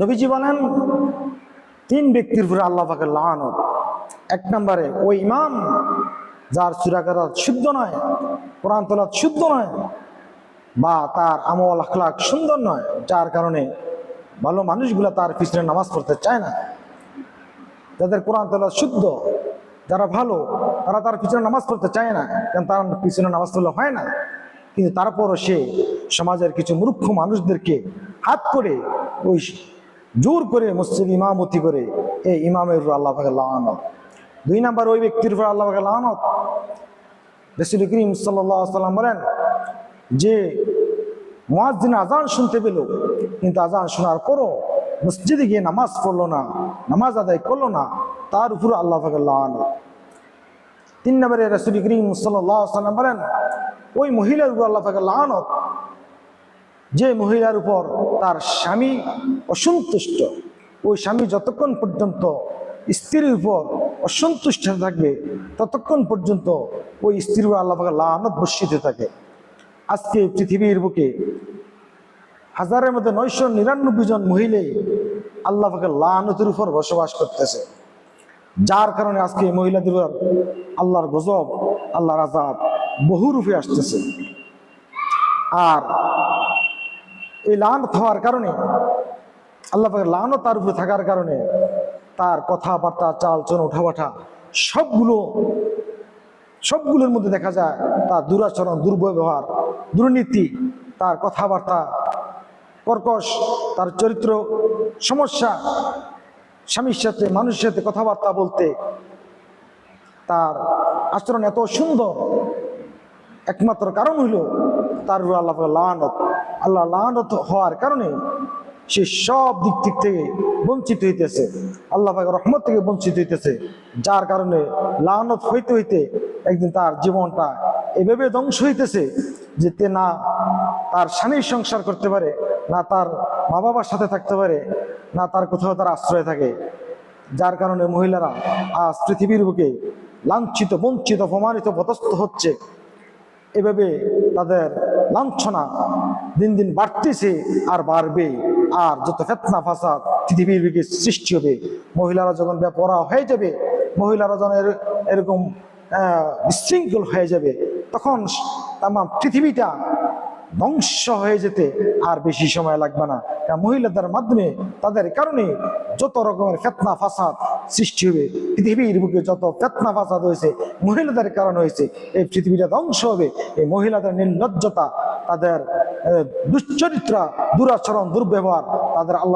নবীজি বলেন, তিন ব্যক্তির উপরে আল্লাহ পাকের লানত। এক নম্বরে, ওই ইমাম যার সুরাকারাত শুদ্ধ নয়, কোরআন শুদ্ধ নয়, বা তার আমল আখলাক সুন্দর নয়, যার কারণে ভালো মানুষগুলো তার পিছনে নামাজ পড়তে চায় না। যাদের কোরআন তোলা শুদ্ধ, যারা ভালো, তারা তার পিছনে নামাজ পড়তে চায় না, কারণ তার পিছনে নামাজ পড়লে হয় না। কিন্তু তারপরও সে সমাজের কিছু মূর্খ মানুষদেরকে হাত করে ওই জোর করে মসজিদ ইমামতি করে এই ইমামের উপর আল্লাহ পাকে লানত। দুই নাম্বার ওই ব্যক্তির উপর আল্লাহ পাকে লানত। রসুল করিম সাল্লাম বলেন যে, মুয়াজ্জিন আজান শুনতে পেল, কিন্তু আজান শোনার পরও মসজিদে গিয়ে নামাজ পড়ল না, নামাজ আদায় করল না, তার উপর আল্লাহ পাকে লানত। তিন নম্বরে রসুল করিম সাল্লাম বলেন, ওই মহিলার উপর আল্লাহ পাকে লানত যে মহিলার উপর তার স্বামী অসন্তুষ্ট, ওই স্বামী যতক্ষণ পর্যন্ত স্ত্রীর উপর অসন্তুষ্ট থাকবে, ততক্ষণ পর্যন্ত ওই স্ত্রীর আল্লাহ লানত বর্ষিত থাকে। আজকে পৃথিবীর বুকে হাজারের মধ্যে নয়শো নিরানব্বই জন মহিলাই আল্লাহ পাকে লানতের উপর বসবাস করতেছে। যার কারণে আজকে মহিলাদের উপর আল্লাহর গজব, আল্লাহর আজাব বহু রূপে আসতেছে। আর এই লানত হওয়ার কারণে, আল্লাহ লানত তার উপরে থাকার কারণে তার কথাবার্তা চাল চল ওঠাবাঠা সবগুলো, সবগুলোর মধ্যে দেখা যায় তার দুরাচরণ, দুর্ব্যবহার, দুর্নীতি, তার কথাবার্তা, কর্কশ, তার চরিত্র, সমস্যা, স্বামীর সাথে, মানুষের সাথে কথাবার্তা বলতে তার আচরণ এত সুন্দর একমাত্র কারণ হইল তার উপর আল্লাহ লানত। আল্লাহ লানত হওয়ার কারণে সে সব দিক দিক থেকে বঞ্চিত হইতেছে। আল্লাহ রহমত থেকে বঞ্চিত হইতেছে। যার কারণে লানত হইতে হইতে একদিন তার জীবনটা এভাবে ধ্বংস হইতেছে যে তে না তার স্বামীর সংসার করতে পারে, না তার মা বাবার সাথে থাকতে পারে, না তার কোথাও তার আশ্রয় থাকে। যার কারণে মহিলারা আজ পৃথিবীর বুকে লাঞ্ছিত, বঞ্চিত, অপমানিত, পদস্থ হচ্ছে। এভাবে তাদের লাঞ্ছনা দিন দিন বাড়তেছে আর বাড়বে। আর যত ফেতনা, ফাসাদ পৃথিবীর বুকে সৃষ্টি হবে, মহিলারা যখন বেপরা হয়ে যাবে, মহিলারা যখন এরকম বিশৃঙ্খল হয়ে যাবে, তখন তাম পৃথিবীটা ধ্বংস হয়ে যেতে আর বেশি সময় লাগবে না। মহিলাদের মাধ্যমে তাদের কারণে যত রকমের ফেতনা, ফাসাদ সৃষ্টি হবে। পৃথিবীর বুকে যত ফেতনা ফাসাদ হয়েছে, মহিলাদের কারণ হয়েছে, এই পৃথিবীটা ধ্বংস হবে। এই মহিলাদের নির্লজ্জতা, তাদের দুশ্চরিত্রা, দুরাচরণ, দুর্ব্যবহার, তাদের আল্লাহ